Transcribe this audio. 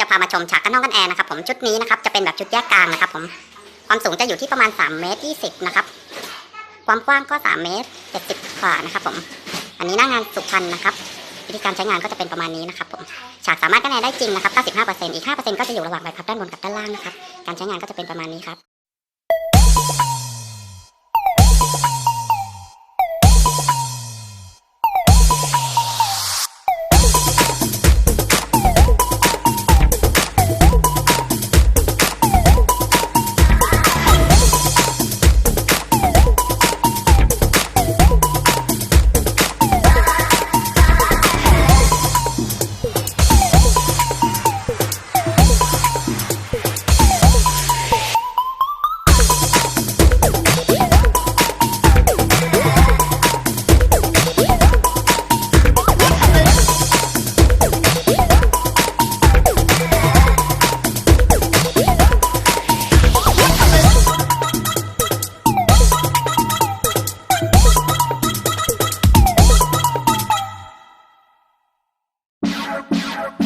จะพามาชมฉากกันน้องกันแอร์นะครับผมชุดนี้นะครับจะเป็นแบบชุดแยกกลางนะครับผมความสูงจะอยู่ที่ประมาณ3เมตร20นะครับความกว้างก็3เมตร70กว่านะครับผมอันนี้หน้างานสุพรรณนะครับวิธีการใช้งานก็จะเป็นประมาณนี้นะครับผมฉากสามารถกันแอร์ได้จริงนะครับ95%อีก5%ก็จะอยู่ระหว่างใบพัดด้านบนกับด้านล่างนะครับการใช้งานก็จะเป็นประมาณนี้ครับ Yeah.